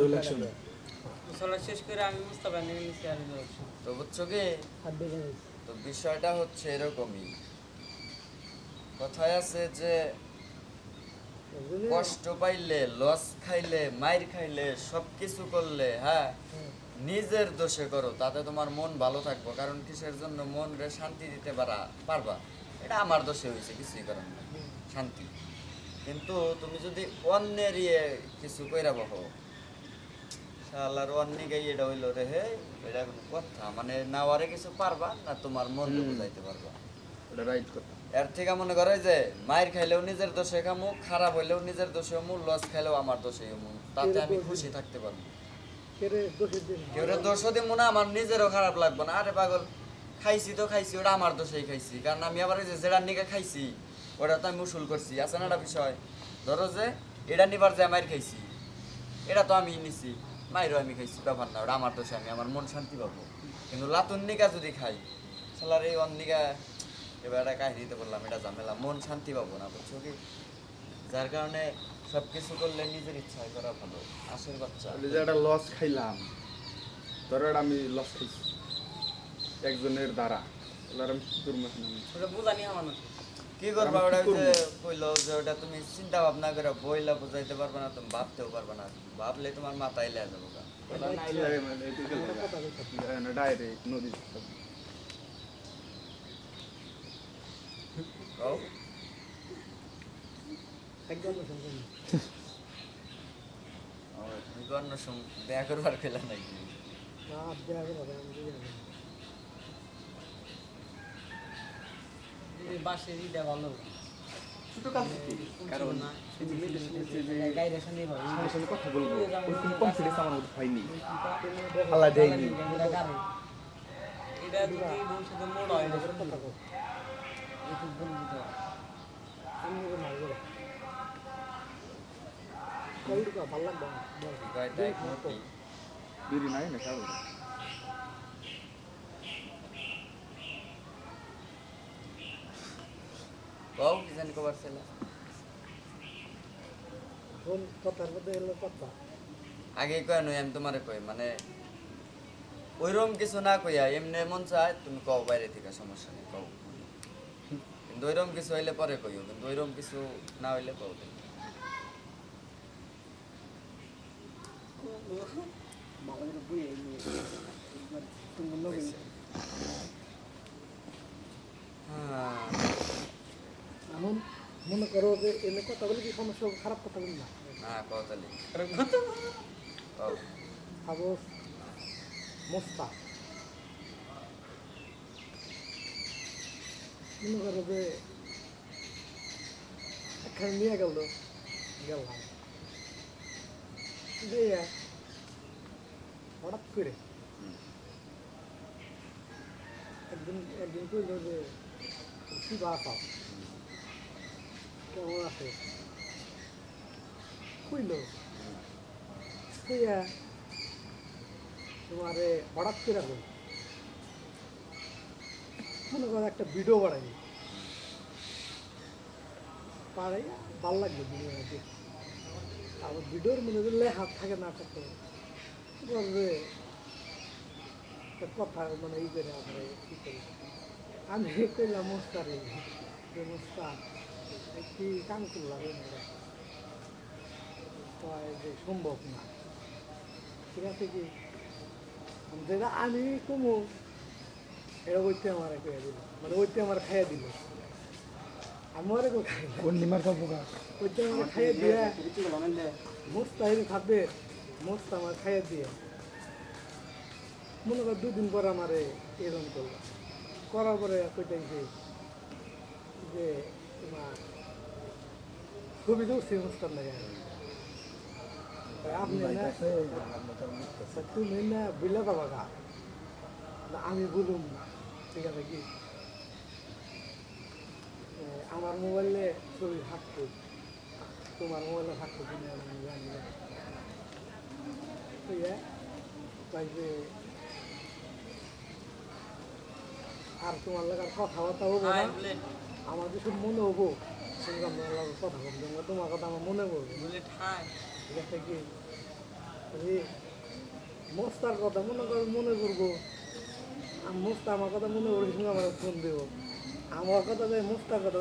Roll action শেষ করে আমি মুস্তাফা নিয়ে আর তো বুঝছ কি? তো বিষয়টা হচ্ছে এরকমই। কথায় আছে যে কষ্ট পাইলে লস খাইলে মাইর খাইলে সব কিছু করলে হ্যাঁ নিজের দোষে করো তাতে তোমার মন ভালো থাকব। কারণ কিসের জন্য মন রে শান্তি দিতে পারা পারবা? এটা আমার দোষে হয়েছে কিছুই করার না শান্তি। কিন্তু তুমি যদি অন্যের ইয়ে কিছু কইরা বহো শালার অন্যে গাই এটা হইল রে হে এটা কোনো কথা। মানে নাওয়ারে কিছু পারবা না তোমার মন বুঝাইতে পারবা। এটা রাইট কথা। এর থেকে মনে করে যে মায়ের খাইলেও নিজের দোষে খামু খারাপ হইলেও নিজের দোষে হমু লস খাইলেও আমার দোষে হমু তাতে আমি খুশি থাকতে পারব। কেউ দোষও দিব না আমার নিজেরও খারাপ লাগবে না। আরে পাগল খাইছি তো খাইছি ওটা আমার দোষেই খাইছি। কারণ আমি আবার যে যেটার নিকে খাইছি ওটা তো আমি উসুল করছি। আছে না একটা বিষয়? ধরো যে এটা নিবার যে মায়ের খাইছি এটা তো আমি নিছি। মায়েরও আমি খাইছি ব্যাপার না ওটা আমার দোষে আমি আমার মন শান্তি পাবো। কিন্তু লাতুন নিকা যদি খাই সালার এই অন্নিকা এবার একটা কাহিনীতে বললাম এটা ঝামেলা মন শান্তি পাবো না বুঝছ কি? যার কারণে সব কিছু করলে নিজের ইচ্ছায় করা ভালো আশের বাচ্চা। একটা লস খাইলাম ধরো একটা আমি লস খাইছি একজনের দ্বারা তাহলে আমি কি করব ওটা বুঝানি আমার কি করবা? ওটা যে কইলো যে ওটা তুমি চিন্তা ভাবনা করে বইলা বুঝাইতে পারবে না তুমি ভাবতেও পারবে না। ভাবলে তোমার মাথায় লেয়া যাব না, তুমি কি অন্য সম- দেখা করবার খেলা নাকি? এই বাসের ইটা ভালো। কারণ ভালো। আমার সঙ্গে কথা বলব। confidence আমার মধ্যে হয়নি। আল্লাহ দেয়নি। এটা যদি ভবিষ্যতে মোড় হয়। বিড়ি নাই না কও কি জানি কবার ছিল। আগে কয় নই আমি তোমারে কই মানে ওইরকম কিছু না কইয়া এমনি মন চায় তুমি কও বাইরে থেকে সমস্যা নেই কও। কিন্তু ওইরকম কিছু হইলে পরে কইও কিন্তু ওইরকম কিছু না হইলে কও তুমি। হইছে। হ্যাঁ এমন মনে করো যে এমনি কথা বলে কি সমস্যা হবে? খারাপ কথা বলি না না কও তাহলে কও সাপোজ মোস্তা মনে করো যে একখানে নিয়ে গেল গেলাম যে হঠাৎ করে হুম। একদিন একদিন কইল যে কি বাসা কেমন আছে কইল? কইয়া, তোমারে হঠাৎ করে কই মনে করো একটা ভিডিও বাড়াই পাড়াই ভালো লাগল ভিডিও আবার ভিডিওর মধ্যে দিলে হাত থাকে, না থাকতে বলবে কথা মানে ই করে আমরা কি আমি কইলাম মোস্তারে যে মোস্তা কি কাম করলাম যে সম্ভব না। ঠিক আছে কি? যেটা আমি কমু। এটা ওইতে আমার দিল। মানে ওইতে আমার খাইয়া দিল। খাই খাব ওইতে আমার খাইয়া দিয়ে। মোস্তা খাবে। মোস্তা আমার খাইয়া দিয়ে। মনে কর দুদিন পর আমার এরকম করল। করার পরে কইতেছে যে তোমার তো উঠছে মোস্তার লাগে আপনি না তুমি না বিলা পাবা গা আমি বলুম না ঠিক আছে কি? আমার মোবাইলে ছবি থাকতো। তোমার মোবাইলে থাকতো কিনা আমি জানি না। তাই যে আর তোমার লাগার কথাবার্তা হব না। আমার কিছু মনে হব। লগে কথা বলব তোমার কথা আমার মনে পড়বে। আছে কি মোস্তার কথা মনে করো মনে করব মোস্তা আমার কথা মনে করে আমার ফোন দেবো আমার কথা মোস্তার কথা